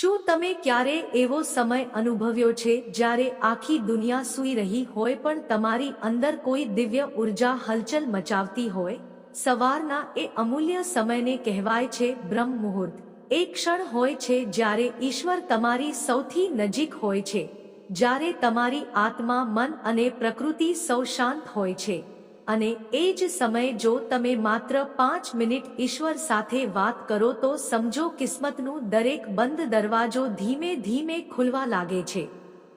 શું તમે ક્યારે એવો સમય અનુભવ્યો છે જ્યારે આખી દુનિયા સૂઈ રહી હોય પણ તમારી અંદર કોઈ દિવ્ય ઊર્જા હલચલ મચાવતી હોય? સવારના એ અમૂલ્ય સમયને કહેવાય છે બ્રહ્મ મુહૂર્ત. એક ક્ષણ હોય છે જ્યારે ઈશ્વર તમારી સૌથી નજીક હોય છે. જ્યારે તમારી આત્મા, મન અને પ્રકૃતિ સૌ શાંત હોય છે. અને એ જ સમયે જો તમે માત્ર પાંચ મિનિટ ઈશ્વર સાથે વાત કરો તો સમજો કિસ્મતનું દરેક બંધ દરવાજો ધીમે ધીમે ખુલવા લાગે છે.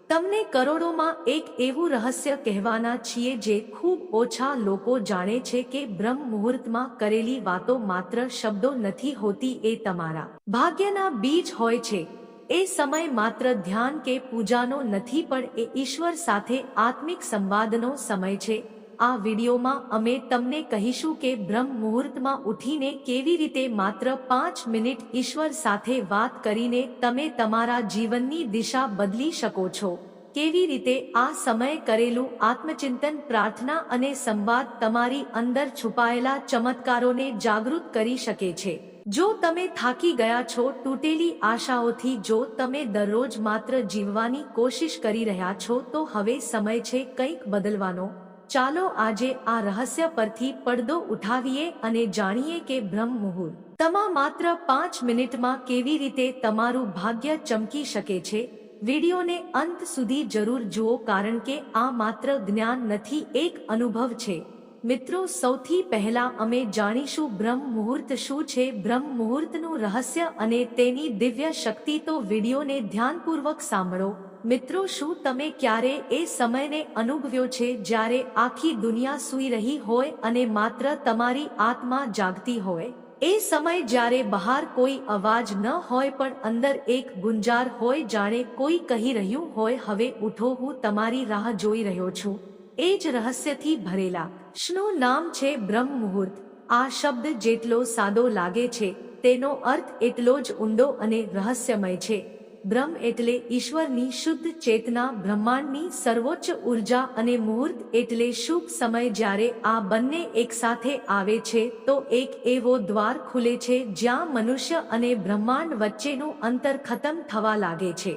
તમને કરોડોમાં એક એવું રહસ્ય કહેવાના છીએ જે ખૂબ ઓછા લોકો જાણે છે કે બ્રહ્મ મુહૂર્તમાં કરેલી વાતો માત્ર શબ્દો નથી હોતી એ તમારા ભાગ્યના બીજ હોય છે. એ સમય માત્ર ધ્યાન કે પૂજાનો નથી પણ એ ઈશ્વર સાથે આત્મિક સંવાદનો સમય છે. આ વિડીયોમાં અમે તમને કહીશું કે બ્રહ્મ મુહૂર્તમાં ઉઠીને કેવી રીતે માત્ર પાંચ મિનિટ ઈશ્વર સાથે વાત કરીને તમે તમારા જીવનની દિશા બદલી શકો છો. કેવી રીતે આ સમયે કરેલું આત્મચિંતન, પ્રાર્થના અને સંવાદ તમારી અંદર છુપાયેલા ચમત્કારોને જાગૃત કરી શકે છે. જો તમે થાકી ગયા છો, તૂટેલી આશાઓથી જો તમે દરરોજ માત્ર જીવવાની કોશિશ કરી રહ્યા છો, તો હવે સમય છે કંઈક બદલવાનો. ચાલો આજે આ રહસ્ય પરથી પડદો ઉઠાવીએ અને જાણીએ કે બ્રહ્મ મુહૂર્ત તમા માત્ર પાંચ મિનિટમાં કેવી રીતે તમારું ભાગ્ય ચમકી શકે છે? વિડીયોને અંત સુધી જરૂર જુઓ કારણ કે આ માત્ર જ્ઞાન નથી, એક અનુભવ છે. મિત્રો, સૌથી પહેલા અમે જાણીશું બ્રહ્મ મુહૂર્ત શું છે? બ્રહ્મ મુહૂર્તનું રહસ્ય અને તેની દિવ્ય શક્તિ તો વિડીયોને ધ્યાનપૂર્વક સાંભળો. મિત્રો, શું તમે ક્યારે એ સમયને અનુભવ્યો છે જ્યારે આખી દુનિયા સૂઈ રહી હોય અને માત્ર તમારી આત્મા જાગતી હોય? એ સમય જ્યારે બહાર કોઈ અવાજ ન હોય પણ અંદર એક ગુંજાર હોય જાણે કોઈ કહી રહ્યું હોય, હવે ઉઠો, હું તમારી રાહ જોઈ રહ્યો છું. એ જ રહસ્યથી ભરેલા. શનું નામ છે બ્રહ્મ મુહૂર્ત આ શબ્દ જેટલો સાદો લાગે છે, તેનો અર્થ એટલો જ ઊંડો અને રહસ્યમય છે. બ્રહ્મ એટલે ઈશ્વરની શુદ્ધ ચેતના, બ્રહ્માંડની સર્વોચ્ચ ઊર્જા અને મુહૂર્ત એટલે શુભ સમય જ્યારે આ બંને એકસાથે આવે છે, તો એક એવો દ્વાર ખુલે છે જ્યાં મનુષ્ય અને બ્રહ્માંડ વચ્ચેનું અંતર ખતમ થવા લાગે છે.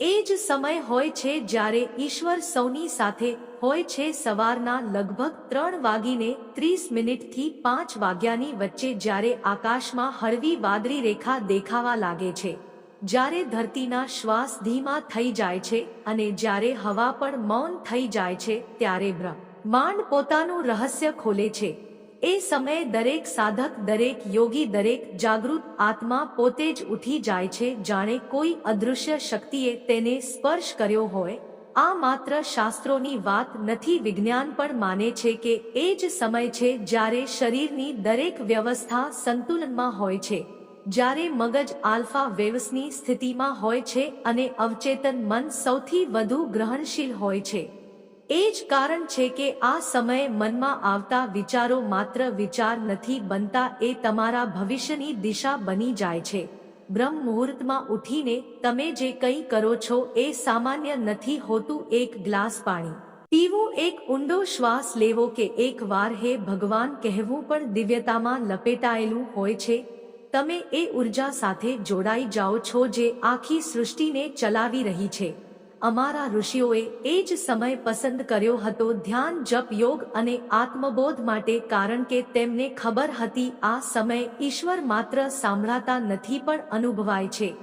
એ જ સમય હોય છે જ્યારે ઈશ્વર સૌની સાથે હોય છે સવારના લગભગ ત્રણ વાગીને ત્રીસ મિનિટથી પાંચ વાગ્યાની વચ્ચે જ્યારે આકાશમાં હળવી વાદળી રેખા દેખાવા લાગે છે. જ્યારે ધરતીના શ્વાસ ધીમા થઈ જાય છે અને જ્યારે હવા પણ મૌન થઈ જાય છે ત્યારે બ્રહ્માંડ પોતાનું રહસ્ય ખોલે છે. એ સમયે દરેક સાધક, દરેક યોગી, દરેક જાગૃત આત્મા પોતે જ ઉઠી જાય છે જાણે કોઈ અદૃશ્ય શક્તિએ તેને સ્પર્શ કર્યો હોય. આ માત્ર શાસ્ત્રોની વાત નથી, વિજ્ઞાન પણ માને છે કે એ જ સમય છે જ્યારે શરીરની દરેક વ્યવસ્થા સંતુલનમાં હોય છે. જ્યારે મગજ આલ્ફા વેવ્સની સ્થિતિમાં હોય છે અને અવચેતન મન સૌથી વધુ ગ્રહણશીલ હોય છે. એ જ કારણ છે કે આ સમયે મનમાં આવતા વિચારો માત્ર વિચાર નથી બનતા, એ તમારા ભવિષ્યની દિશા બની જાય છે. બ્રહ્મ મુહૂર્તમાં ઉઠીને તમે જે કંઈ કરો છો એ સામાન્ય નથી હોતું એક ગ્લાસ પાણી. પીવું એક ઊંડો શ્વાસ લેવો કે એક વાર હે ભગવાન કહેવું પણ દિવ્યતામાં લપેટાયેલું હોય છે તમે એ ઊર્જા સાથે જોડાઈ જાઓ છો જે આખી સૃષ્ટિને ચલાવી રહી છે. અમારા ઋષિઓએ એ જ સમય પસંદ કર્યો હતો ધ્યાન, જપ, યોગ અને આત્મબોધ માટે કારણ કે તેમને ખબર હતી આ સમય ઈશ્વર માત્ર સાંભળાતા નથી પણ અનુભવાય છે.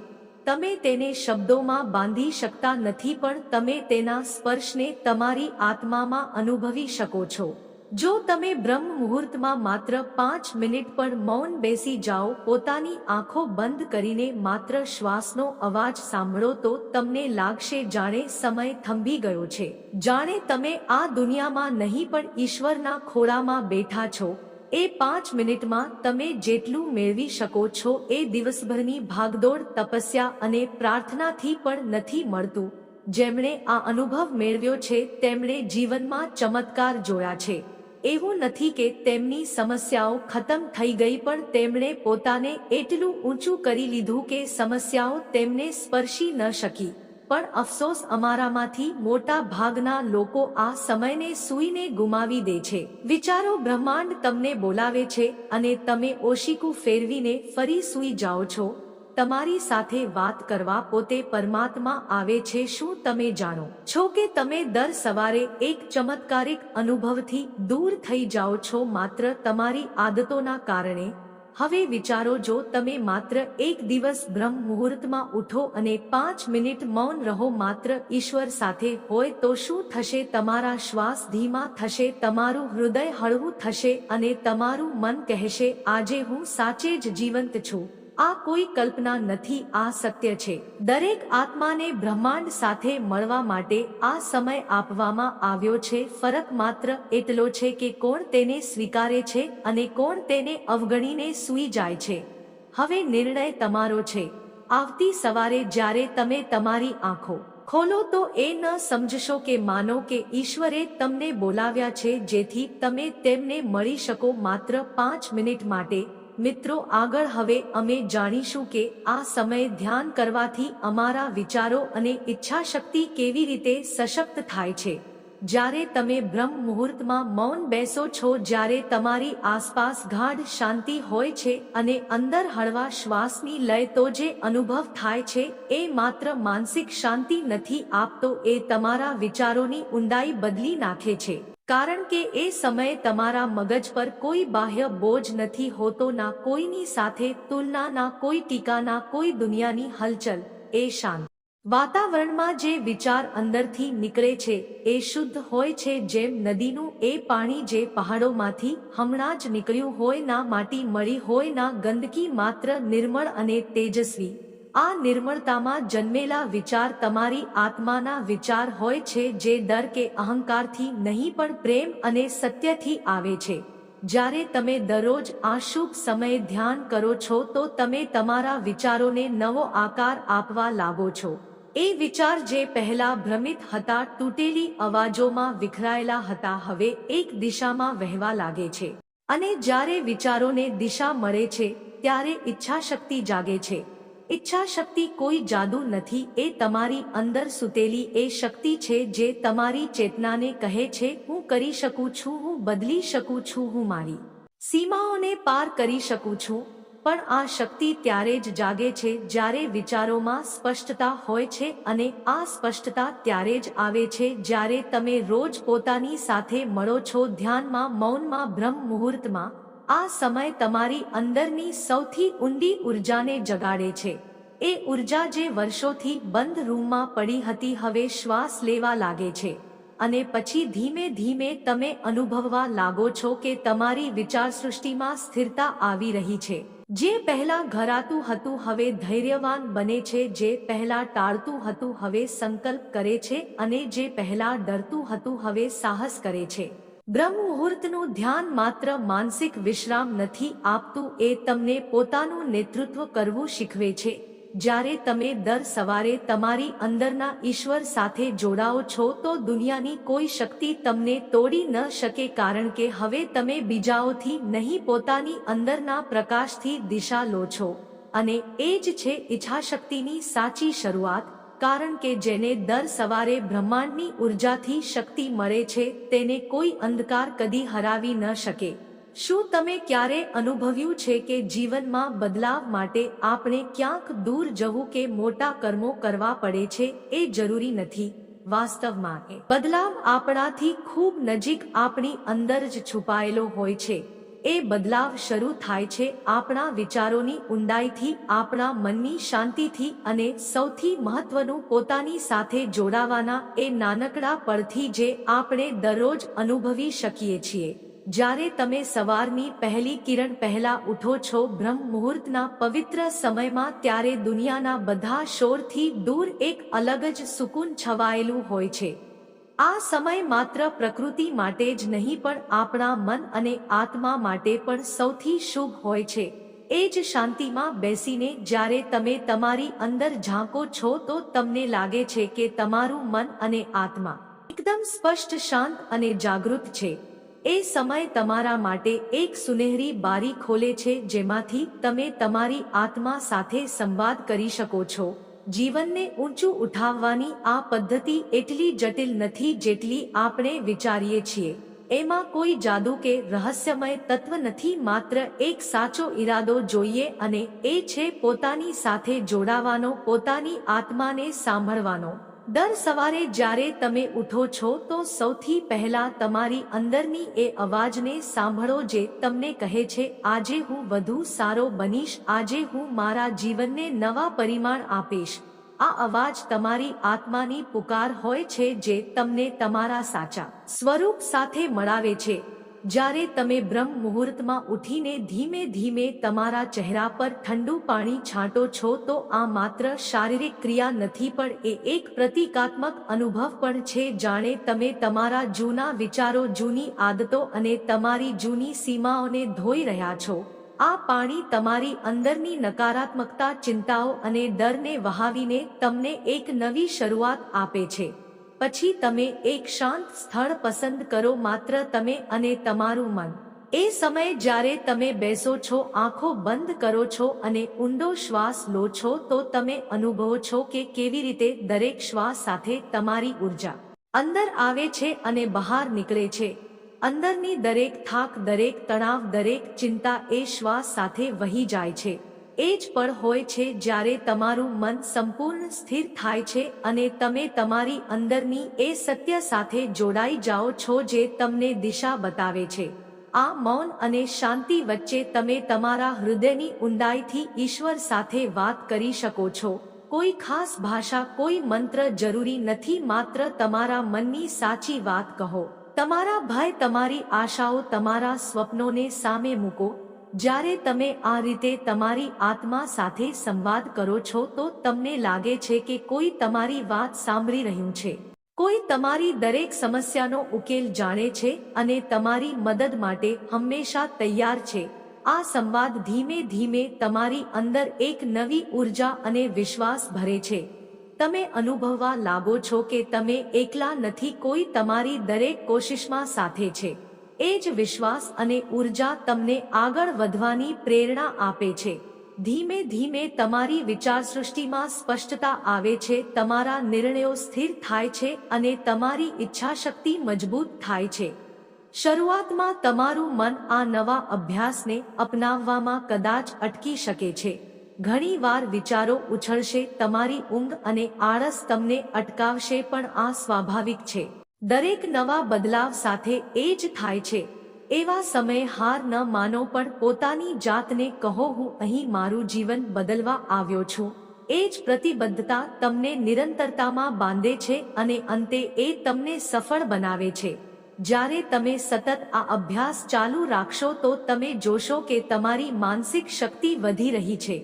તમે તેને શબ્દોમાં બાંધી શકતા નથી પણ તમે તેના સ્પર્શને તમારી આત્મામાં અનુભવી શકો છો. જો તમે બ્રહ્મ મુહૂર્તમાં માત્ર પાંચ મિનિટ પણ મૌન બેસી જાઓ, પોતાની આંખો બંધ કરીને માત્ર શ્વાસનો અવાજ સાંભળો તો તમને લાગશે જાણે સમય થંભી ગયો છે. જાણે તમે આ દુનિયામાં નહીં પણ ઈશ્વરના ખોળામાં બેઠા છો. એ પાંચ મિનિટમાં તમે જેટલું મેળવી શકો છો એ દિવસભરની ભાગદોડ, તપસ્યા અને પ્રાર્થનાથી પણ નથી મળતું. જેમણે આ અનુભવ મેળવ્યો છે, તેમણે જીવનમાં ચમત્કાર જોયા છે. એવું નથી કે તેમની સમસ્યાઓ ખતમ થઈ ગઈ પણ તેમણે પોતાને એટલું ઊંચું કરી લીધું કે સમસ્યાઓ તેમને સ્પર્શી ન શકી. પણ અફસોસ અમારામાંથી મોટા ભાગના લોકો આ સમયને સૂઈને ગુમાવી દે છે. વિચારો બ્રહ્માંડ તમને બોલાવે છે અને તમે ઓશિકું ફેરવીને ફરી સૂઈ જાઓ છો. તમારી સાથે વાત કરવા પોતે પરમાત્મા આવે છે શું તમે જાણો? છો કે તમે દર સવારે એક ચમત્કારિક અનુભવથી દૂર થઈ જાઓ છો માત્ર તમારી આદતોના કારણે? હવે વિચારો જો તમે માત્ર એક દિવસ બ્રહ્મ મુહૂર્તમાં ઉઠો અને પાંચ મિનિટ મૌન રહો માત્ર ઈશ્વર સાથે હોય તો શું થશે? તમારા શ્વાસ ધીમા થશે, તમારું હૃદય હળવું થશે અને તમારું મન કહેશે, આજે હું સાચે જ જીવંત છું. આ કોઈ કલ્પના નથી, આ સત્ય છે. દરેક આત્માને બ્રહ્માંડ સાથે મળવા માટે આ સમય આપવામાં આવ્યો છે. ફરક માત્ર એટલો છે કે કોણ તેને સ્વીકારે છે અને કોણ તેને અવગણીને સૂઈ જાય છે. હવે નિર્ણય તમારો છે. આવતી સવારે જ્યારે તમે તમારી આંખો ખોલો તો એ ન સમજશો કે માનો કે ઈશ્વરે તમને બોલાવ્યા છે જેથી તમે તેમને મળી શકો માત્ર પાંચ મિનિટ માટે મિત્રો, આગળ હવે અમે જાણીશું કે આ સમયે ધ્યાન કરવાથી અમારા વિચારો અને ઈચ્છા શક્તિ કેવી રીતે સશક્ત થાય છે. જ્યારે તમે બ્રહ્મ મુહૂર્તમાં મૌન બેસો છો, જ્યારે તમારી આસપાસ ગાઢ શાંતિ હોય છે અને અંદર હળવા શ્વાસની લય તો જે અનુભવ થાય છે, એ માત્ર માનસિક શાંતિ નથી આપતો, એ તમારા વિચારોની ઊંડાઈ બદલી નાખે છે. કારણ કે એ સમયે તમારા મગજ પર કોઈ બાહ્ય બોજ નથી હોતો, ના કોઈની સાથે તુલના, ના કોઈ ટીકા, ના કોઈ દુનિયાની હલચલ. એ શાંત. વાતાવરણમાં જે વિચાર અંદરથી નીકળે છે, એ શુદ્ધ હોય છે જેમ નદીનું એ પાણી જે પહાડોમાંથી હમણાં જ નીકળ્યું હોય, ના માટી મળી હોય, ના ગંદકી માત્ર નિર્મળ અને તેજસ્વી. આ નિર્મળતામાં જન્મેલા વિચાર તમારી આત્માના વિચાર હોય છે જે ડર કે અહંકારથી નહીં પણ પ્રેમ અને સત્યથી આવે છે. જ્યારે તમે દરરોજ આ શુભ સમયે ધ્યાન કરો છો તો તમે તમારા વિચારોને નવો આકાર આપવા લાગો છો. એ વિચાર જે પહેલા ભ્રમિત હતા તૂટેલી અવાજોમાં વિખરાયેલા હતા હવે એક દિશામાં વહેવા લાગે છે. અને જ્યારે વિચારોને દિશા મળે છે, ત્યારે ઈચ્છાશક્તિ જાગે છે. ઈચ્છા શક્તિ કોઈ જાદુ નથી, એ તમારી અંદર સૂતેલી એ શક્તિ છે જે તમારી ચેતનાને કહે છે, હું કરી શકું છું, હું બદલી શકું છું, હું મારી સીમાઓને પાર કરી શકું છું. પણ આ શક્તિ ત્યારે જ જાગે છે જ્યારે વિચારોમાં સ્પષ્ટતા હોય છે અને આ સ્પષ્ટતા ત્યારે જ આવે છે જ્યારે તમે રોજ પોતાની સાથે મળો છો ધ્યાનમાં, મૌનમાં બ્રહ્મ મુહૂર્તમાં આ સમય તમારી અંદરની સૌથી ઊંડી ઉર્જાને જગાડે છે. એ ઊર્જા જે વર્ષોથી બંધ રૂમમાં પડી હતી હવે શ્વાસ લેવા લાગે છે. અને પછી ધીમે ધીમે તમે અનુભવવા લાગો છો કે તમારી વિચારસૃષ્ટિમાં સ્થિરતા આવી રહી છે. જે પહેલા ઘરાતું હતું હવે ધૈર્યવાન બને છે, જે પહેલા ટાળતું હતું હવે સંકલ્પ કરે છે અને જે પહેલા ડરતું હતું હવે સાહસ કરે છે. બ્રહ્મ મુહૂર્તનું ધ્યાન માત્ર માનસિક વિશ્રામ નથી આપતું, એ તમને પોતાનું નેતૃત્વ કરવું શીખવે છે. જ્યારે તમે દર સવારે તમારી અંદરના ઈશ્વર સાથે જોડાઓ છો, તો દુનિયાની કોઈ શક્તિ તમને તોડી ન શકે, કારણ કે હવે તમે બીજાઓથી નહીં, પોતાની અંદરના પ્રકાશથી દિશા લો છો. અને એ જ છે, ઈચ્છાશક્તિની સાચી શરૂઆત. કારણ કે જેને દર સવારે બ્રહ્માંડની ઉર્જાથી શક્તિ મળે છે, તેને કોઈ અંધકાર કદી હરાવી ન શકે. શું તમે ક્યારે અનુભવ્યું છે કે જીવનમાં બદલાવ માટે આપણે ક્યાંક દૂર જવું કે મોટા કર્મો કરવા પડે છે, એ જરૂરી નથી? વાસ્તવમાં બદલાવ આપણાથી ખૂબ નજીક આપણી અંદર જ છુપાયેલો હોય છે. એ બદલાવ શરૂ થાય છે આપણા વિચારોની ઊંડાઈથી, આપણા મનની શાંતિથી અને સૌથી મહત્વનું પોતાની સાથે જોડાવાના એ નાનકડા પળથી જે આપણે દરરોજ અનુભવી શકીએ છીએ. જ્યારે તમે સવારની પહેલી કિરણ પહેલા ઉઠો છો, બ્રહ્મ મુહૂર્તના પવિત્ર સમયમાં ત્યારે દુનિયાના બધા શોરથી દૂર એક અલગ જ સુકૂન છવાયેલું હોય છે. આ સમય માત્ર પ્રકૃતિ માટે જ નહીં પણ આપણા મન અને આત્મા માટે પણ સૌથી શુભ હોય છે. એ જ શાંતિમાં બેસીને જ્યારે તમે તમારી અંદર ઝાંકો છો તો તમને લાગે છે કે તમારું મન અને આત્મા એકદમ સ્પષ્ટ, શાંત અને જાગૃત છે. એ સમય તમારા માટે એક સુનેહરી બારી ખોલે છે જેમાંથી તમે તમારી આત્મા સાથે સંવાદ કરી શકો છો. જીવનને ઊંચું ઉઠાવવાની આ પદ્ધતિ એટલી જટિલ નથી જેટલી આપણે વિચારીએ છીએ. એમાં કોઈ જાદુ કે રહસ્યમય તત્વ નથી, માત્ર એક સાચો ઈરાદો જોઈએ અને એ છે પોતાની સાથે જોડાવાનો, પોતાની આત્માને સાંભળવાનો. દર સવારે જ્યારે તમે ઉઠો છો તો સૌથી પહેલા તમારી અંદરની એ અવાજને સાંભળો જે તમને કહે છે, આજે હું વધુ સારો બનીશ, આજે હું મારા જીવનને નવા પરિમાણ આપીશ. આ અવાજ તમારી આત્માની પુકાર હોય છે જે તમને તમારા સાચા સ્વરૂપ સાથે મળાવે છે. જ્યારે તમે બ્રહ્મ મુહૂર્તમાં ઉઠીને ધીમે ધીમે તમારા ચહેરા પર ઠંડુ પાણી છાંટો છો, તો આ માત્ર શારીરિક ક્રિયા નથી, પણ એ એક પ્રતિકાત્મક અનુભવ પણ છે. જાણે તમે તમારા જૂના વિચારો, જૂની આદતો અને તમારી જૂની સીમાઓને ધોઈ રહ્યા છો. આ પાણી તમારી અંદરની નકારાત્મકતા, ચિંતાઓ અને ડરને વહાવીને તમને એક નવી શરૂઆત આપે છે. પછી તમે એક શાંત સ્થળ પસંદ કરો માત્ર તમે અને તમારું મન. એ સમયે જ્યારે તમે બેસો છો, આંખો બંધ કરો છો અને ઊંડો શ્વાસ લો છો, તો તમે અનુભવો છો કે કેવી રીતે દરેક શ્વાસ સાથે તમારી ઊર્જા અંદર આવે છે અને બહાર નીકળે છે. અંદરની દરેક થાક, દરેક તણાવ, દરેક ચિંતા એ શ્વાસ સાથે વહી જાય છે. એ જ પળ હોય છે જ્યારે તમારું મન સંપૂર્ણ સ્થિર થાય છે અને તમે તમારી અંદરની એ સત્ય સાથે જોડાઈ જાઓ છો જે તમને દિશા બતાવે છે. આ મૌન અને શાંતિ વચ્ચે તમે તમારા હૃદયની ઊંડાઈથી ઈશ્વર સાથે વાત કરી શકો છો. કોઈ ખાસ ભાષા, કોઈ મંત્ર જરૂરી નથી, માત્ર તમારા મનની સાચી વાત કહો. તમારા ભય તમારી આશાઓ તમારા સ્વપ્નોને સામે મૂકો. જ્યારે તમે આ રીતે તમારી આત્મા સાથે સંવાદ કરો છો તો તમને લાગે છે કે કોઈ તમારી વાત સાંભળી રહ્યું છે. કોઈ તમારી દરેક સમસ્યાનો ઉકેલ જાણે છે અને તમારી મદદ માટે હંમેશા તૈયાર છે. આ સંવાદ ધીમે ધીમે તમારી અંદર એક નવી ઊર્જા અને વિશ્વાસ ભરે છે. તમે અનુભવવા લાગો છો કે તમે એકલા નથી કોઈ તમારી દરેક કોશિશમાં સાથે છે. એ જ વિશ્વાસ અને ઊર્જા તમને આગળ વધવાની પ્રેરણા આપે છે. ધીમે ધીમે તમારી વિચારસૃષ્ટિમાં સ્પષ્ટતા આવે છે, તમારા નિર્ણયો સ્થિર થાય છે અને તમારી ઈચ્છાશક્તિ મજબૂત થાય છે. શરૂઆતમાં તમારું મન આ નવા અભ્યાસને અપનાવવામાં કદાચ અટકી શકે છે. ઘણીવાર વિચારો ઉછળશે, તમારી ઊંઘ અને આળસ તમને અટકાવશે પણ આ સ્વાભાવિક છે. દરેક નવા બદલાવ સાથે એ જ થાય છે. એવા સમયે હાર ન માનો પણ પોતાની જાતને કહો, હું અહીં મારું જીવન બદલવા આવ્યો છું. એ જ પ્રતિબદ્ધતા તમને નિરંતરતામાં બાંધે છે અને અંતે એ તમને સફળ બનાવે છે. જ્યારે તમે સતત આ અભ્યાસ ચાલુ રાખશો તો તમે જોશો કે તમારી માનસિક શક્તિ વધી રહી છે.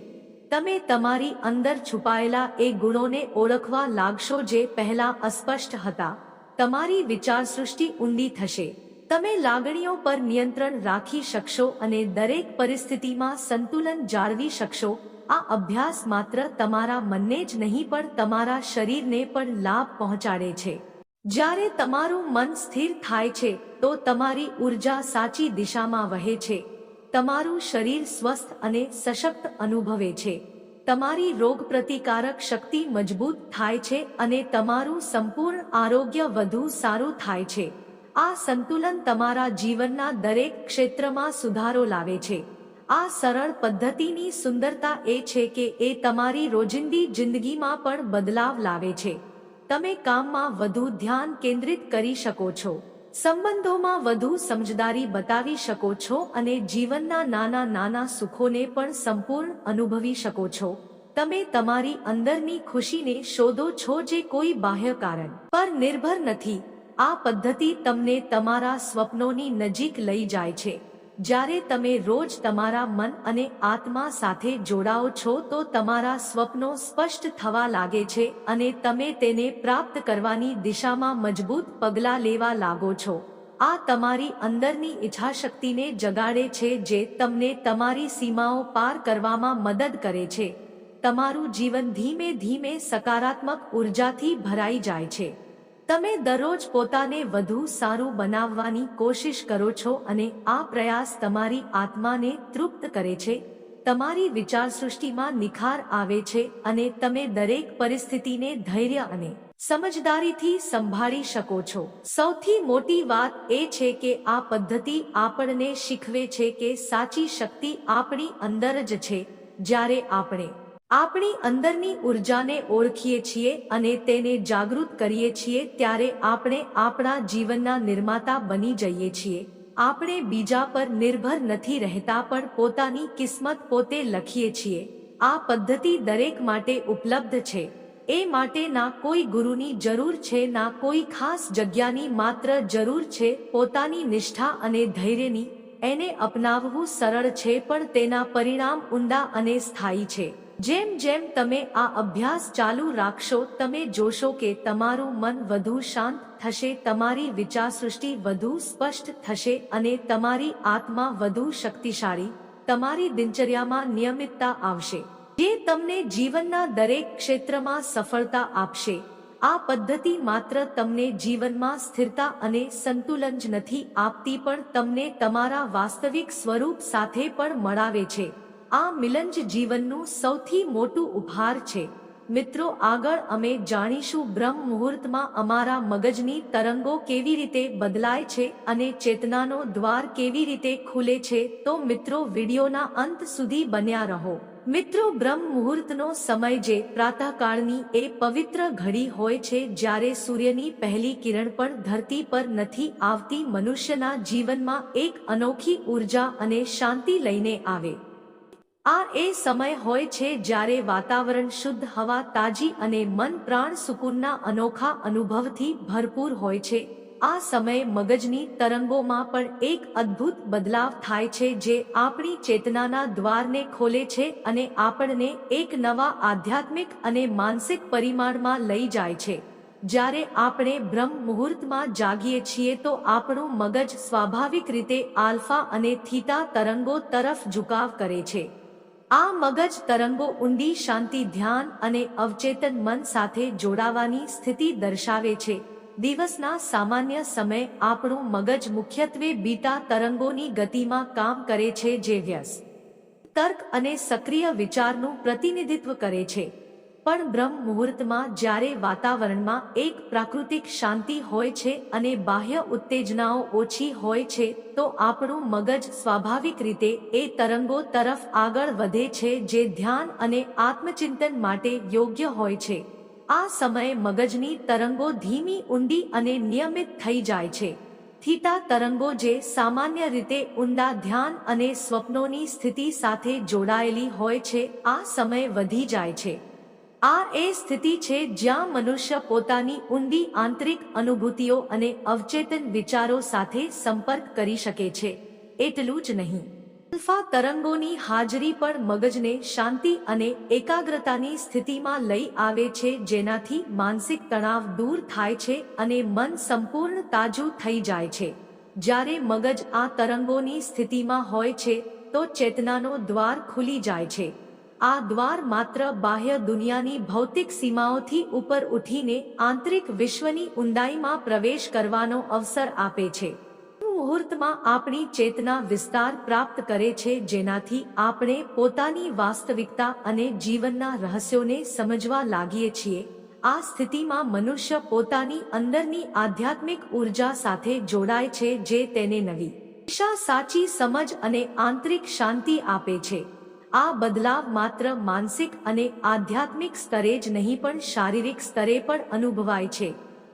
તમે તમારી અંદર છુપાયેલા એ ગુણોને ઓળખવા લાગશો જે પહેલા અસ્પષ્ટ હતા. તમારી વિચાર સૃષ્ટિ ઊંડી થશે. તમે લાગણીઓ પર નિયંત્રણ રાખી શકશો અને દરેક પરિસ્થિતિમાં સંતુલન જાળવી શકશો. આ અભ્યાસ માત્ર તમારા મનને જ નહીં, પણ તમારા શરીરને પણ લાભ પહોંચાડે છે. જ્યારે તમારું મન સ્થિર થાય છે, તો તમારી ઊર્જા સાચી દિશામાં વહે છે. તમારું શરીર સ્વસ્થ અને સશક્ત અનુભવે છે. તમારી રોગપ્રતિકારક શક્તિ મજબૂત થાય છે અને તમારું સંપૂર્ણ આરોગ્ય વધુ સારું થાય છે. આ સંતુલન તમારા જીવનના દરેક ક્ષેત્રમાં સુધારો લાવે છે. આ સરળ પદ્ધતિની સુંદરતા એ છે કે એ તમારી રોજિંદી જિંદગીમાં પણ બદલાવ લાવે છે. તમે કામમાં વધુ ધ્યાન કેન્દ્રિત કરી શકો છો. સંબંધોમાં વધુ સમજદારી બતાવી શકો છો અને જીવનના નાના નાના સુખોને પણ સંપૂર્ણ અનુભવી શકો છો. તમે તમારી અંદરની ખુશીને શોધો છો જે કોઈ બાહ્ય કારણ પર નિર્ભર નથી. આ પદ્ધતિ તમને તમારા સ્વપ્નોની નજીક લઈ જાય છે. જ્યારે તમે રોજ તમારા મન અને આત્મા સાથે જોડાઓ છો તો તમારા સ્વપ્નો સ્પષ્ટ થવા લાગે છે અને તમે તેને પ્રાપ્ત કરવાની દિશામાં મજબૂત પગલાં લેવા લાગો છો. આ તમારી અંદરની ઈચ્છાશક્તિને જગાડે છે જે તમને તમારી સીમાઓ પાર કરવામાં મદદ કરે છે. તમારું જીવન ધીમે ધીમે સકારાત્મક ઉર્જાથી ભરાઈ જાય છે. તમે દરરોજ પોતાને વધુ સારું બનાવવાની કોશિશ કરો છો અને આ પ્રયાસ તમારી આત્માને તૃપ્ત કરે છે, તમારી વિચારસૃષ્ટિમાં નિખાર આવે છે અને તમે દરેક પરિસ્થિતિને ધૈર્ય અને સમજદારીથી સંભાળી શકો છો. સૌથી મોટી વાત એ છે કે આ પદ્ધતિ આપણને શીખવે છે કે સાચી શક્તિ આપણી અંદર જ છે, જ્યારે આપણે આપણી અંદરની ઉર્જાને ઓળખીએ છીએ અને તેને જાગૃત કરીએ છીએ ત્યારે આપણે આપણા જીવનના નિર્માતા બની જઈએ છીએ. આપણે બીજા પર નિર્ભર નથી રહેતા પણ પોતાની કિસ્મત પોતે લખીએ છીએ. આ પદ્ધતિ દરેક માટે ઉપલબ્ધ છે. એ માટે ના કોઈ ગુરુની જરૂર છે, ના કોઈ ખાસ જગ્યાની માત્ર જરૂર છે પોતાની નિષ્ઠા અને ધૈર્યની. એને અપનાવવું સરળ છે પણ તેના પરિણામ ઊંડા અને સ્થાયી છે. જેમ જેમ તમે આ અભ્યાસ ચાલુ રાખશો, તમે જોશો કે તમારું મન વધુ શાંત થશે, તમારી વિચારસૃષ્ટિ વધુ સ્પષ્ટ થશે અને તમારી આત્મા વધુ શક્તિશાળી, તમારી દિનચર્યામાં નિયમિતતા આવશે. જે તમને જીવનના દરેક ક્ષેત્રમાં સફળતા આપશે. આ પદ્ધતિ માત્ર તમને જીવનમાં સ્થિરતા અને સંતુલન જ નથી આપતી, પણ તમને તમારા વાસ્તવિક સ્વરૂપ સાથે પણ મળાવે છે. આ મિલન જીવનનું સૌથી મોટું ઉપહાર છે. મિત્રો, આગળ અમે જાણીશું બ્રહ્મ મુહૂર્તમાં અમારા મગજની તરંગો કેવી રીતે બદલાય છે અને ચેતનાનો દ્વાર કેવી રીતે ખુલે છે. તો મિત્રો, વિડીયોના અંત સુધી બન્યા રહો. મિત્રો, બ્રહ્મ મુહૂર્તનો સમય જે પ્રાતઃકાળની એ પવિત્ર ઘડી હોય છે જ્યારે સૂર્યની પહેલી કિરણ પણ ધરતી પર નથી આવતી, મનુષ્યના જીવનમાં એક અનોખી ઊર્જા અને શાંતિ લઈને આવે. આ એ સમય હોય છે જ્યારે વાતાવરણ શુદ્ધ હવા તાજી અને મન પ્રાણ સુકૂનના અનોખા અનુભવથી ભરપૂર હોય છે. આ સમયે મગજની તરંગોમાં પણ એક અદ્ભુત બદલાવ થાય છે જે આપણી ચેતનાના દ્વારને ખોલે છે અને આપણને એક નવા આધ્યાત્મિક અને માનસિક પરિમાણમાં લઈ જાય છે. જ્યારે આપણે બ્રહ્મ મુહૂર્તમાં જાગીએ છીએ તો આપણું મગજ સ્વાભાવિક રીતે આલ્ફા અને થીટા તરંગો તરફ ઝુકાવ કરે છે. આ મગજ તરંગો ઊંડી શાંતિ, ધ્યાન અને અવચેતન મન સાથે જોડાવાની સ્થિતિ દર્શાવે છે. દિવસના સામાન્ય સમય આપણું મગજ મુખ્યત્વે બીટા તરંગોની ગતિમાં કામ કરે છે જે વ્યસ તર્ક અને સક્રિય વિચારનું પ્રતિનિધિત્વ કરે છે. પણ બ્રહ્મ મુહૂર્તમાં જ્યારે વાતાવરણમાં એક પ્રાકૃતિક શાંતિ હોય છે અને બાહ્ય ઉત્તેજનાઓ ઓછી હોય છે, તો આપણું મગજ સ્વાભાવિક રીતે એ તરંગો તરફ આગળ વધે છે જે ધ્યાન અને આત્મચિંતન માટે યોગ્ય હોય છે. આ સમયે મગજની તરંગો ધીમી ઊંડી અને નિયમિત થઈ જાય છે. થીટા તરંગો જે સામાન્ય રીતે ઊંડા ધ્યાન અને સ્વપ્નોની સ્થિતિ સાથે જોડાયેલી હોય છે, આ સમય વધી જાય છે. આ એ સ્થિતિ છે જ્યાં મનુષ્ય પોતાની ઊંડી આંતરિક અનુભૂતિઓ અને અવચેતન વિચારો સાથે સંપર્ક કરી શકે છે. એટલું જ નહીં. અલ્ફા તરંગોની હાજરી પણ મગજને શાંતિ અને એકાગ્રતાની સ્થિતિમાં લઈ આવે છે જેનાથી માનસિક તણાવ દૂર થાય છે અને મન સંપૂર્ણ તાજું થઈ જાય છે. જ્યારે મગજ આ તરંગોની સ્થિતિમાં હોય છે, તો ચેતનાનો દ્વાર ખુલી જાય છે. આ દ્વાર માત્ર બાહ્ય દુનિયાની ભૌતિક સીમાઓથી ઉપર ઉઠીને આંતરિક વિશ્વની ઊંડાઈમાં પ્રવેશ કરવાનો અવસર આપે છે. મુહૂર્તમાં આપણી ચેતના વિસ્તાર પ્રાપ્ત કરે છે જેનાથી આપણે પોતાની વાસ્તવિકતા અને જીવનના રહસ્યોને સમજવા લાગીએ છીએ. આ સ્થિતિમાં મનુષ્ય પોતાની અંદરની આધ્યાત્મિક ઊર્જા સાથે જોડાય છે જે તેને નવી દિશા સાચી સમજ અને આંતરિક શાંતિ આપે છે. આ બદલાવ માત્ર માનસિક અને આધ્યાત્મિક સ્તરે જ નહીં પણ શારીરિક સ્તરે પણ અનુભવાય છે.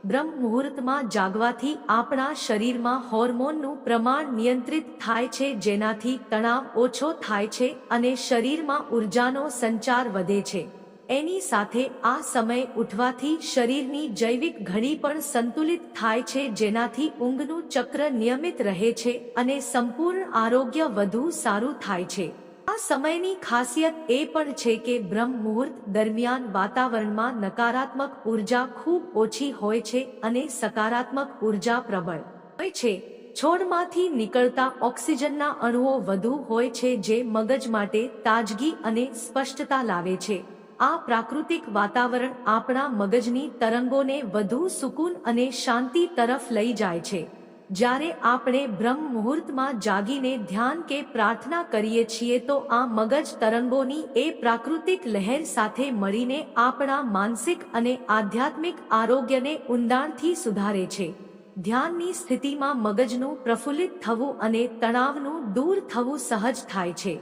બ્રહ્મ મુહૂર્તમાં જાગવાથી આપણા શરીરમાં હોર્મોનનું પ્રમાણ નિયંત્રિત થાય છે, જેનાથી તણાવ ઓછો થાય છે અને શરીરમાં ઉર્જાનો સંચાર વધે છે. એની સાથે આ સમય ઉઠવાથી શરીરની જૈવિક ઘડી પણ સંતુલિત થાય છે, જેનાથી ઊંઘનું ચક્ર નિયમિત રહે છે અને સંપૂર્ણ આરોગ્ય વધુ સારું થાય છે. આ સમયની ખાસિયત એ પણ છે કે બ્રહ્મ મુહૂર્ત દરમિયાન વાતાવરણમાં નકારાત્મક ઊર્જા ખૂબ ઓછી હોય છે અને સકારાત્મક ઊર્જા પ્રબળ હોય છે. છોડમાંથી નીકળતા ઓક્સિજનના અણુઓ વધુ હોય છે જે મગજ માટે તાજગી અને સ્પષ્ટતા લાવે છે. આ પ્રાકૃતિક વાતાવરણ આપણા મગજની તરંગોને વધુ સુકૂન અને શાંતિ તરફ લઈ જાય છે. જ્યારે આપણે બ્રહ્મ મુહૂર્તમાં જાગીને ધ્યાન કે પ્રાર્થના કરીએ છીએ તો આ મગજ તરંગોની એ પ્રાકૃતિક લહેર સાથે મળીને આપણા માનસિક અને આધ્યાત્મિક આરોગ્યને ઊંડાણથી સુધારે છે. ધ્યાનની સ્થિતિમાં મગજનું પ્રફુલ્લિત થવું અને તણાવનું દૂર થવું સહજ થાય છે.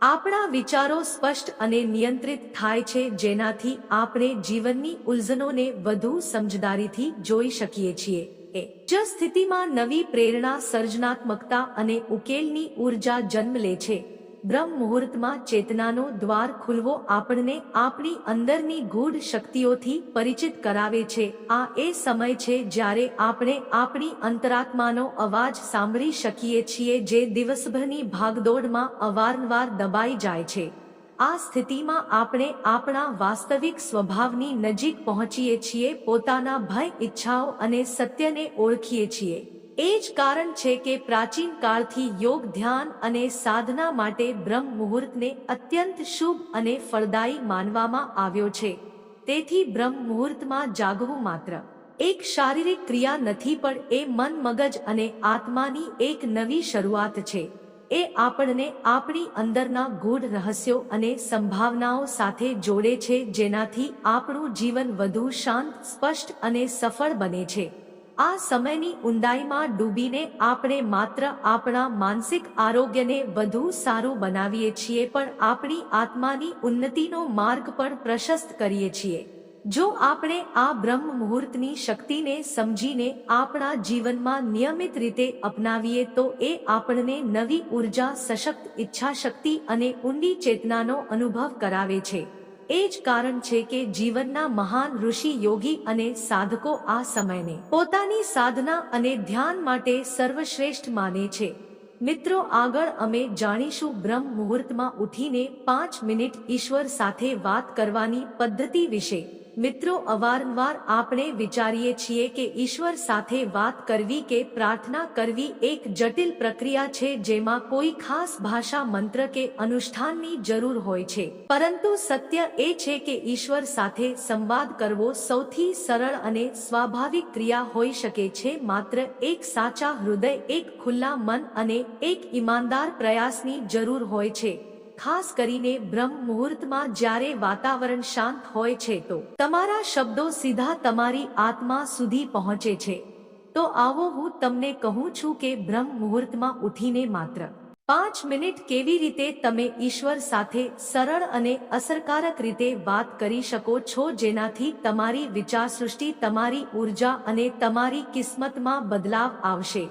આપણા વિચારો સ્પષ્ટ અને નિયંત્રિત થાય છે, જેનાથી આપણે જીવનની ઉલઝનોને વધુ સમજદારીથી જોઈ શકીએ છીએ. એ જ સ્થિતિમાં નવી પ્રેરણા, સર્જનાત્મકતા અને ઉકેલની ઊર્જા જન્મ લે છે. બ્રહ્મ મુહૂર્તમાં ચેતનાનો દ્વાર ખુલવો આપણને આપણી અંદરની ગૂઢ શક્તિઓથી પરિચિત કરાવે છે. આ એ સમય છે જ્યારે આપણે આપણી અંતરાત્માનો અવાજ સાંભળી શકીએ છીએ જે દિવસભરની ભાગદોડમાં અવારનવાર દબાઈ જાય છે. આ સ્થિતિમાં આપણે આપણા વાસ્તવિક સ્વભાવની નજીક પહોંચીએ છીએ, પોતાના ભય, ઈચ્છાઓ અને સત્યને ઓળખીએ છીએ. એ જ કારણ છે કે પ્રાચીન કાળથી યોગ, ધ્યાન અને સાધના માટે બ્રહ્મ મુહૂર્તને અત્યંત શુભ અને ફળદાયી માનવામાં આવ્યો છે. તેથી બ્રહ્મ મુહૂર્તમાં જાગવું માત્ર એક શારીરિક ક્રિયા નથી પણ એ મન, મગજ અને આત્માની એક નવી શરૂઆત છે. એ આપણને આપણી અંદરના ગૂઢ રહસ્યો અને સંભાવનાઓ સાથે જોડે છે, જેનાથી આપણું જીવન વધુ શાંત, સ્પષ્ટ અને સફળ બને છે. આ સમયની ઊંડાઈમાં ડૂબીને આપણે માત્ર આપણા માનસિક આરોગ્યને વધુ સારું બનાવીએ છીએ, પણ આપણી આત્માની ઉન્નતિનો માર્ગ પણ પ્રશસ્ત કરીએ છીએ. જો આપણે આ બ્રહ્મ મુહૂર્તની શક્તિને સમજીને આપણા જીવનમાં નિયમિત રીતે અપનાવીએ તો એ આપણને નવી ઊર્જા, સશક્ત ઈચ્છાશક્તિ અને ઊંડી ચેતનાનો અનુભવ કરાવે છે. એ જ કારણ છે કે જીવનના મહાન ઋષિ યોગી અને સાધકો આ સમયને પોતાની સાધના અને ધ્યાન માટે સર્વશ્રેષ્ઠ માને છે. મિત્રો, આગળ અમે જાણીશું બ્રહ્મ મુહૂર્તમાં ઉઠીને પાંચ મિનિટ ઈશ્વર સાથે વાત કરવાની પદ્ધતિ વિશે. મિત્રો, અવારનવાર આપણે વિચારીએ છીએ કે ઈશ્વર સાથે વાત કરવી કે પ્રાર્થના કરવી એક જટિલ પ્રક્રિયા છે જેમાં કોઈ ખાસ ભાષા મંત્ર કે અનુષ્ઠાનની જરૂર હોય છે. પરંતુ સત્ય એ છે કે ઈશ્વર સાથે સંવાદ કરવો સૌથી સરળ અને સ્વાભાવિક ક્રિયા હોઈ શકે છે. માત્ર એક સાચા હૃદય, એક ખુલ્લા મન અને એક ઈમાનદાર પ્રયાસની જરૂર હોય છે. ખાસ કરીને બ્રહ્મ મુહૂર્તમાં જ્યારે વાતાવરણ શાંત હોય છે તો. તમારા શબ્દો સીધા તમારી આત્મા સુધી પહોંચે છે. તો આવો હું તમને કહું છું કે બ્રહ્મ મુહૂર્તમાં ઉઠીને માત્ર પાંચ મિનિટ કેવી રીતે તમે ઈશ્વર સાથે સરળ અને અસરકારક રીતે વાત કરી શકો છો જેનાથી તમારી વિચારસૃષ્ટિ, તમારી ઊર્જા અને તમારી કિસ્મતમાં બદલાવ આવશે.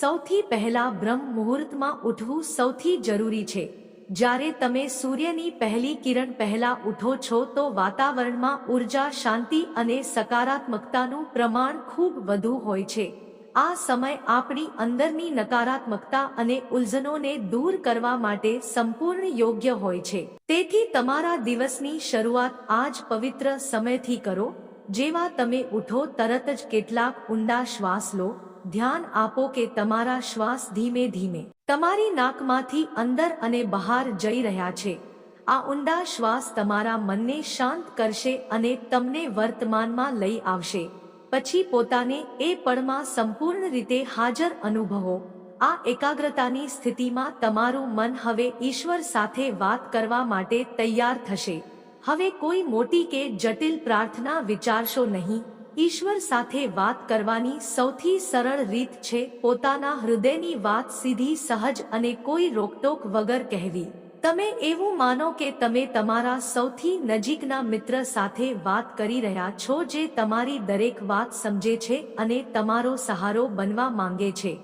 સૌથી પહેલા બ્રહ્મ મુહૂર્તમાં ઉઠવું સૌથી જરૂરી છે. જ્યારે તમે સૂર્યની પહેલી કિરણ પહેલા ઉઠો છો તો વાતાવરણમાં ઊર્જા, શાંતિ અને સકારાત્મકતાનું પ્રમાણ ખૂબ વધુ હોય છે. આ સમય આપણી અંદરની નકારાત્મકતા અને ઉલઝનોને દૂર કરવા માટે સંપૂર્ણ યોગ્ય હોય છે. તેથી તમારા દિવસની શરૂઆત આજ પવિત્ર સમયથી કરો જેવા તમે ઉઠો તરત જ કેટલાક ઊંડા શ્વાસ લો ધ્યાન આપો કે તમારા શ્વાસ ધીમે ધીમે તમારી નાકમાંથી અંદર અને બહાર જઈ રહ્યા છે. આ ઊંડા શ્વાસ તમારા મનને શાંત કરશે અને તમને વર્તમાનમાં લઈ આવશે. પછી પોતાને એ પળમાં સંપૂર્ણ રીતે હાજર અનુભવો. આ એકાગ્રતાની સ્થિતિમાં તમારું મન હવે ઈશ્વર સાથે વાત કરવા માટે તૈયાર થશે. હવે કોઈ મોટી કે જટિલ પ્રાર્થના વિચારશો નહીં. ઈશ્વર સાથે વાત કરવાની સૌથી સરળ રીત છે પોતાના હૃદયની વાત સીધી, સહજ અને કોઈ રોકટોક વગર કહેવી. તમે એવું માનો કે તમે તમારા સૌથી નજીકના મિત્ર સાથે વાત કરી રહ્યા છો જે તમારી દરેક વાત સમજે છે અને તમારો સહારો બનવા માંગે છે.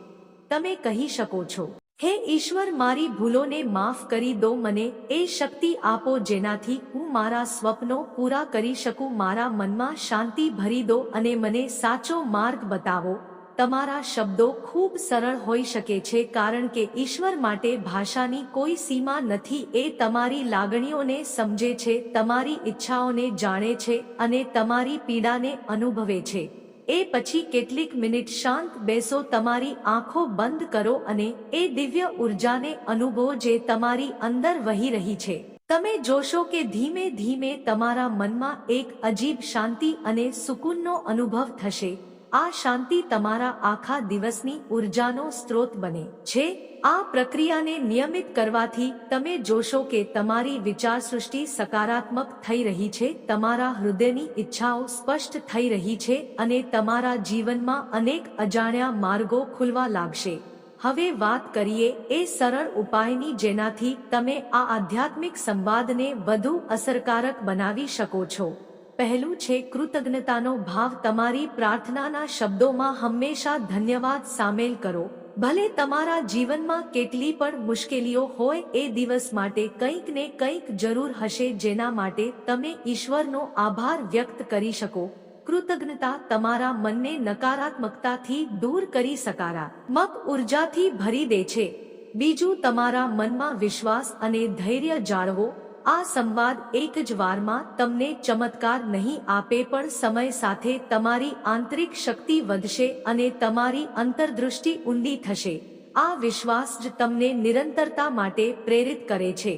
તમે કહી શકો છો હે ઈશ્વર, મારી ભૂલોને માફ કરી દો મને. એ શક્તિ આપો જેનાથી હું મારા સ્વપ્નો પૂરા કરી શકું. મારા મનમાં શાંતિ ભરી દો અને મને સાચો માર્ગ બતાવો. તમારા શબ્દો ખૂબ સરળ હોઈ શકે છે કારણ કે ઈશ્વર માટે ભાષાની કોઈ સીમા નથી. એ તમારી લાગણીઓને સમજે છે, તમારી ઈચ્છાઓને જાણે છે અને તમારી પીડાને અનુભવે છે. એ પછી કેટલીક મિનિટ શાંત બેસો, તમારી આંખો બંધ કરો અને એ દિવ્ય ઉર્જાને અનુભવો જે તમારી અંદર વહી રહી છે. તમે જોશો કે ધીમે ધીમે તમારા મનમાં એક અજીબ શાંતિ અને સુકૂનનો અનુભવ થશે. આ શાંતિ તમારા આખા દિવસની ઉર્જાનો સ્ત્રોત બને છે. આ પ્રક્રિયાને નિયમિત કરવાથી તમે જોશો કે તમારી વિચાર સૃષ્ટિ સકારાત્મક થઈ રહી છે, તમારા હૃદયની ઈચ્છાઓ સ્પષ્ટ થઈ રહી છે અને તમારા જીવનમાં અનેક અજાણ્યા માર્ગો ખુલવા લાગશે. હવે વાત કરીએ એ સરળ ઉપાયની જેનાથી તમે આ આધ્યાત્મિક સંવાદને વધુ અસરકારક બનાવી શકો છો. પહેલું છે, કૃતજ્ઞતાનો ભાવ તમારી પ્રાર્થનાના શબ્દોમાં હંમેશા ધન્યવાદ સામેલ કરો. ભલે તમારા જીવનમાં કેટલી પણ મુશ્કેલીઓ હોય, એ દિવસ માટે કંઈક ને કંઈક જરૂર હશે જેના માટે તમે ઈશ્વરનો આભાર વ્યક્ત કરી શકો. કૃતજ્ઞતા તમારા મનને નકારાત્મકતાથી દૂર કરી સકારાત્મક ઉર્જાથી ભરી દે છે. બીજું, તમારા મનમાં વિશ્વાસ અને ધૈર્ય જાળવો. આ સંવાદ એક જ વારમાં તમને ચમત્કાર નહીં આપે પણ સમય સાથે તમારી આંતરિક શક્તિ વધશે અને તમારી અંતર્દૃષ્ટિ ઊંડી થશે. આ વિશ્વાસ જ તમને નિરંતરતા માટે પ્રેરિત કરે છે.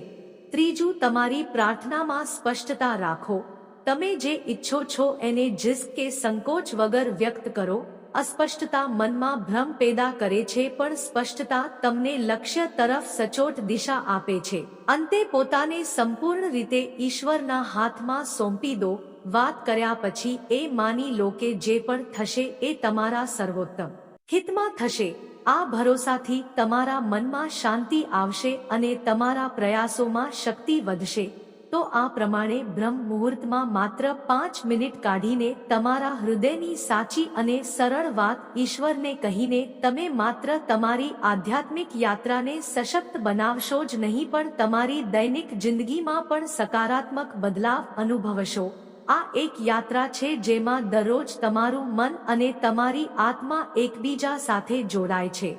ત્રીજું, તમારી પ્રાર્થનામાં સ્પષ્ટતા રાખો. તમે જે ઈચ્છો છો એને જિસ્ક કે સંકોચ વગર વ્યક્ત કરો. અસ્પષ્ટતા મનમાં ભ્રમ પેદા કરે છે, પણ સ્પષ્ટતા તમને લક્ષ્ય તરફ સચોટ દિશા આપે છે. અંતે પોતાને સંપૂર્ણ રીતે ઈશ્વરના હાથમાં સોંપી દો. વાત કર્યા પછી એ માની લો કે જે પણ થશે એ તમારા સર્વોત્તમ હિતમાં થશે. આ ભરોસાથી તમારા મનમાં શાંતિ આવશે અને તમારા પ્રયાસોમાં શક્તિ વધશે. તો આ પ્રમાણે બ્રહ્મ મુહૂર્તમાં માત્ર પાંચ મિનિટ કાઢીને તમારા હૃદયની સાચી અને સરળ વાત ઈશ્વરને કહીને તમે માત્ર તમારી આધ્યાત્મિક યાત્રાને સશક્ત બનાવશો જ નહીં પણ તમારી દૈનિક જિંદગીમાં પણ સકારાત્મક બદલાવ અનુભવશો. આ એક યાત્રા છે જેમાં દરરોજ તમારું મન અને તમારી આત્મા એકબીજા સાથે જોડાય છે.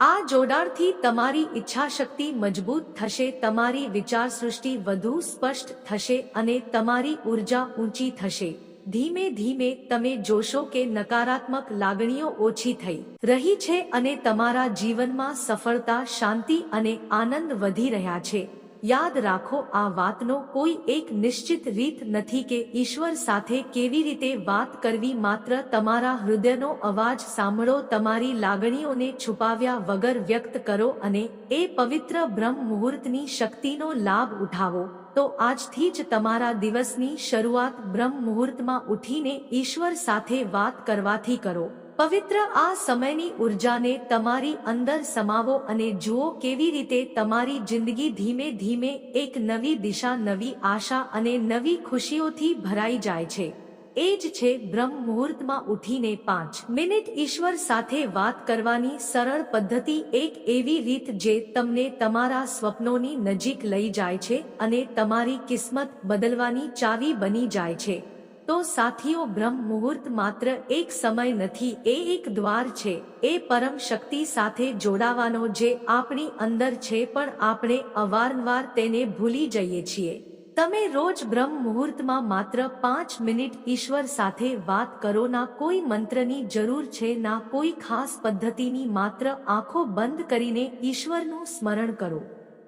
આ જોડાણથી તમારી ઈચ્છાશક્તિ મજબૂત થશે, તમારી વિચાર સૃષ્ટિ વધુ સ્પષ્ટ થશે અને તમારી ઊર્જા ઊંચી થશે. ધીમે ધીમે તમે જોશો કે નકારાત્મક લાગણીઓ ઓછી થઈ રહી છે અને તમારા જીવનમાં સફળતા, શાંતિ અને આનંદ વધી રહ્યા છે. યાદ રાખો, આ વાતનો કોઈ એક નિશ્ચિત રીત નથી કે ઈશ્વર સાથે કેવી રીતે વાત કરવી, માત્ર તમારા હૃદયનો અવાજ સાંભળો, તમારી લાગણીઓને છુપાવ્યા વગર વ્યક્ત કરો અને એ પવિત્ર બ્રહ્મ મુહૂર્તની શક્તિનો લાભ ઉઠાવો. તો આજથી જ તમારા દિવસની શરૂઆત બ્રહ્મ મુહૂર્તમાં ઉઠીને ઈશ્વર સાથે વાત કરવાથી કરો. પવિત્ર આ સમયની ઉર્જાને તમારી અંદર સમાવો અને જુઓ કેવી રીતે તમારી જિંદગી ધીમે ધીમે એક નવી દિશા, નવી આશા અને નવી ખુશીઓથી ભરાઈ જાય છે. એ જ છે બ્રહ્મ મુહૂર્તમાં ઉઠીને પાંચ મિનિટ ઈશ્વર સાથે વાત કરવાની સરળ પદ્ધતિ એક એવી રીત જે તમને તમારા સ્વપ્નોની નજીક લઈ જાય છે અને તમારી કિસ્મત બદલવાની ચાવી બની જાય છે. તો સાથીઓ, બ્રહ્મ મુહૂર્ત માત્ર એક સમય નથી, એ એક દ્વાર છે. એ પરમ શક્તિ સાથે જોડાવાનો જે આપણી અંદર છે પણ આપણે અવારનવાર તેને ભૂલી જઈએ છીએ. તમે રોજ બ્રહ્મ મુહૂર્તમાં માત્ર પાંચ મિનિટ ઈશ્વર સાથે વાત કરો, ના કોઈ મંત્રની જરૂર છે, ના કોઈ ખાસ પદ્ધતિની માત્ર આંખો બંધ કરીને ઈશ્વરનું સ્મરણ કરો.